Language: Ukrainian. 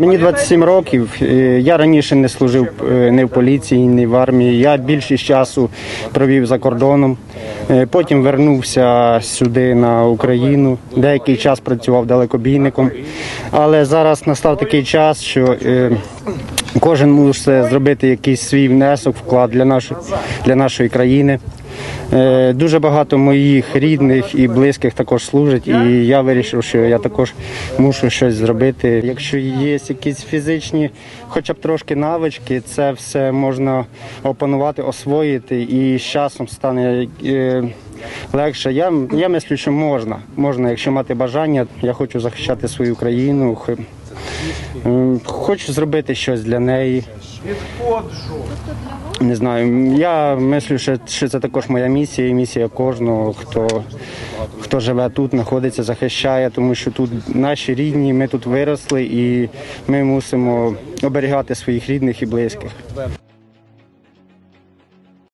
Мені 27 років. Е, Я раніше не служив е, ні в поліції, ні в армії. Я більшість часу провів за кордоном. Е, Потім вернувся сюди на Україну. Деякий час працював далекобійником. Але зараз настав такий час, що кожен мусить зробити якийсь свій внесок, вклад для нашої, для нашої країни. Е, Дуже багато моїх рідних і близьких також служать, і я вирішив, що я також мушу щось зробити. Якщо є якісь фізичні, хоча б трошки навички, це все можна опанувати, освоїти, і з часом стане е, легше. Я, я мислю, що можна. Можна, якщо мати бажання. Я хочу захищати свою країну. Хочу зробити щось для неї. Не знаю. Я мислю, що це також моя місія і місія кожного, хто, хто живе тут, знаходиться, захищає, тому що тут наші рідні, ми тут виросли і ми мусимо оберігати своїх рідних і близьких.